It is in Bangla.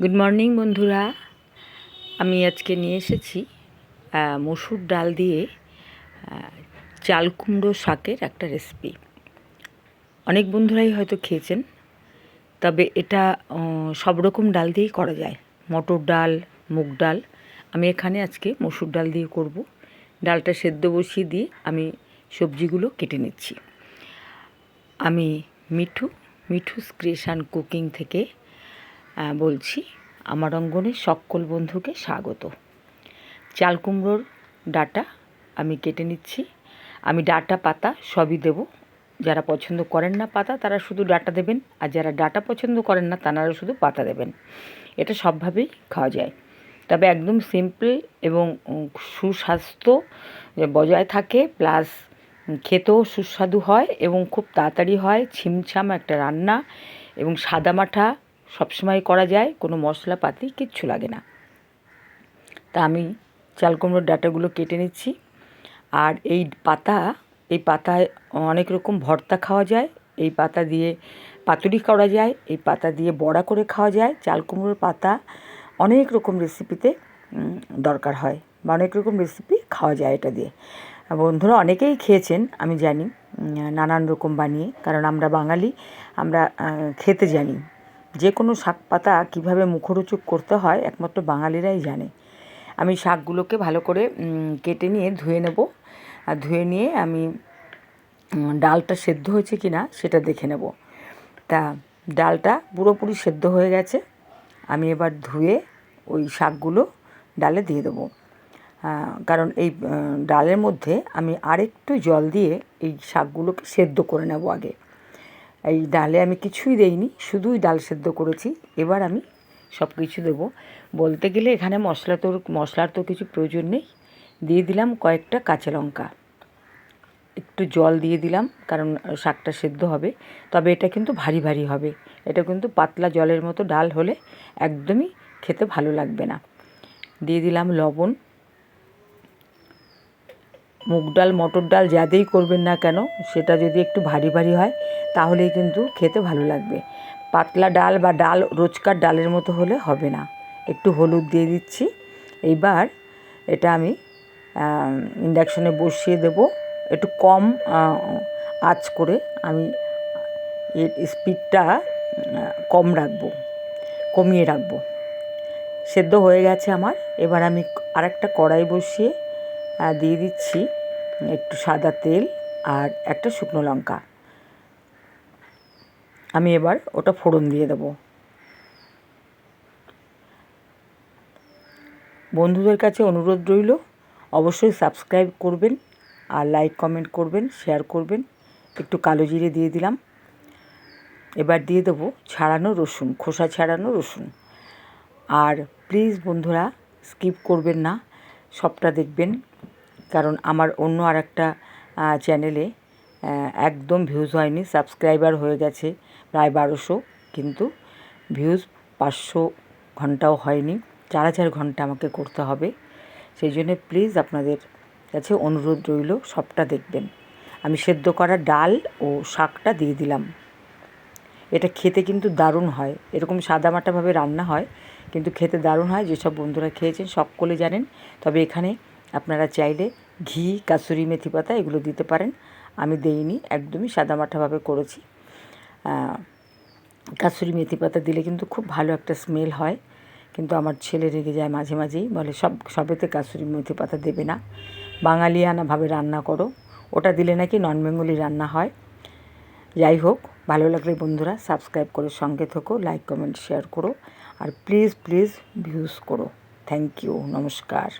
গুড মর্নিং বন্ধুরা। আমি আজকে নিয়ে এসেছি মসুর ডাল দিয়ে চাল কুমড়ো শাকের একটা রেসিপি অনেক বন্ধুরাই হয়তো খেয়েছেন, তবে এটা সব রকম ডাল দিয়েই করা যায়। মটর ডাল, মুগ ডাল, আমি এখানে আজকে মসুর ডাল দিয়ে করব। ডালটা সেদ্ধ বসিয়ে দিয়ে আমি সবজিগুলো কেটে নিচ্ছি। আমি মিঠু, মিঠুস ক্রিয়েশন কুকিং থেকে বলছি, আমার অঙ্গনে সকল বন্ধুকে স্বাগত। চাল কুমড়োর ডাটা আমি কেটে নিচ্ছি। আমি ডাটা পাতা সবই দেব। যারা পছন্দ করেন না পাতা, তারা শুধু ডাটা দেবেন। আর যারা ডাটা পছন্দ করেন না তারা শুধু পাতা দেবেন। এটা সবভাবেই খাওয়া যায়। তবে একদম সিম্পল এবং সুস্বাস্থ্য বজায় থাকে। প্লাস খেতেও সুস্বাদু হয় এবং খুব তাড়াতাড়ি হয়। ছিমছাম একটা রান্না এবং সাদামাঠা সবসময় করা যায়, কোনো মশলাপাতি কিচ্ছু লাগে না। তা আমি চাল কুমড়োর ডাঁটাগুলো কেটে নিচ্ছি। আর এই পাতা, এই পাতায় অনেক রকম ভর্তা খাওয়া যায়। এই পাতা দিয়ে পাতুরি করা যায়, এই পাতা দিয়ে বড়া করে খাওয়া যায়। চাল কুমড়োর পাতা অনেক রকম রেসিপিতে দরকার হয় বা অনেক রকম রেসিপি খাওয়া যায় এটা দিয়ে। বন্ধুরা, অনেকেই খেয়েছেন, আমি জানি নানান রকম বানিয়ে, কারণ আমরা বাঙালি, আমরা খেতে জানি। যে কোনো শাক পাতা কীভাবে মুখরোচক করতে হয়, একমাত্র বাঙালিরাই জানে। আমি শাকগুলোকে ভালো করে কেটে নিয়ে ধুয়ে নেব। আর ধুয়ে নিয়ে আমি ডালটা সেদ্ধ হয়েছে কি না সেটা দেখে নেব। তা, ডালটা পুরোপুরি সেদ্ধ হয়ে গেছে। আমি এবার ধুয়ে ওই শাকগুলো ডালে দিয়ে দেবো। কারণ এই ডালের মধ্যে আমি আরেকটু জল দিয়ে এই শাকগুলোকে সেদ্ধ করে নেব আগে। এই ডালে আমি কিছুই দেইনি, শুধুই ডাল সেদ্ধ করেছি। এবার আমি সব কিছু দেবো। বলতে গেলে এখানে মশলা তো মশলার তো কিছু প্রয়োজন নেই। দিয়ে দিলাম কয়েকটা কাঁচা লঙ্কা। একটু জল দিয়ে দিলাম, কারণ শাকটা সেদ্ধ হবে। তবে এটা কিন্তু ভারী ভারী হবে। এটা কিন্তু পাতলা জলের মতো ডাল হলে একদমই খেতে ভালো লাগবে না। দিয়ে দিলাম লবণ। মুগ ডাল, মটর ডাল যাতেই করবেন না কেন, সেটা যদি একটু ভারী ভারী হয়, তাহলেই কিন্তু খেতে ভালো লাগবে। পাতলা ডাল বা ডাল, রোজকার ডালের মতো হলে হবে না। একটু হলুদ দিয়ে দিচ্ছি। এইবার এটা আমি ইন্ডাকশনে বসিয়ে দেব। একটু কম আঁচ করে আমি এর স্পিডটা কম রাখব, কমিয়ে রাখব। সেদ্ধ হয়ে গেছে আমার। এবার আমি আরেকটা কড়াই বসিয়ে দিয়ে দিচ্ছি একটু সাদা তেল আর একটা শুকনো লঙ্কা। আমি এবার ওটা ফোড়ন দিয়ে দেবো। বন্ধুদের কাছে অনুরোধ রইল, অবশ্যই সাবস্ক্রাইব করবেন আর লাইক, কমেন্ট করবেন, শেয়ার করবেন। একটু কালো জিরে দিয়ে দিলাম। এবার দিয়ে দেবো ছাড়ানো রসুন, খোসা ছাড়ানো রসুন। আর প্লিজ বন্ধুরা, স্কিপ করবেন না, সবটা দেখবেন। কারণ আমার অন্য আর একটা চ্যানেলে একদম ভিউজ হয়নি সাবস্ক্রাইবার হয়ে গেছে প্রায় বারোশো, কিন্তু ভিউজ পাঁচশো ঘন্টাও হয়নি, চার হাজার ঘণ্টা আমাকে করতে হবে। সেই জন্য প্লিজ আপনাদের কাছে অনুরোধ রইল, সবটা দেখবেন। আমি সেদ্ধ করা ডাল ও শাকটা দিয়ে দিলাম। এটা খেতে কিন্তু দারুণ হয়। এরকম সাদামাটাভাবে রান্না হয়, কিন্তু খেতে দারুণ হয়। যেসব বন্ধুরা খেয়েছেন, সকলে জানেন। তবে এখানে আপনারা চাইলে ঘি, কাসুরি, মেথি পাতা এগুলো দিতে পারেন। আমি দেইনি, একদমই সাদামাটাভাবে করেছি। কাসুরি, মেথি পাতা দিলে কিন্তু খুব ভালো একটা স্মেল হয়। কিন্তু আমার ছেলে রেগে যায় মাঝে মাঝেই, বলে, সব, সবেতে কাসুরি, মেথি পাতা দেবে না। বাঙালিয়ানাভাবে রান্না করো। ওটা দিলে নাকি নন বেঙ্গলি রান্না হয়। যাই হোক, ভালো লাগলে বন্ধুরা সাবস্ক্রাইব করে সঙ্গে থেকো, লাইক, কমেন্ট, শেয়ার করো। আর প্লিজ প্লিজ ভিউজ করো। থ্যাংক ইউ, নমস্কার।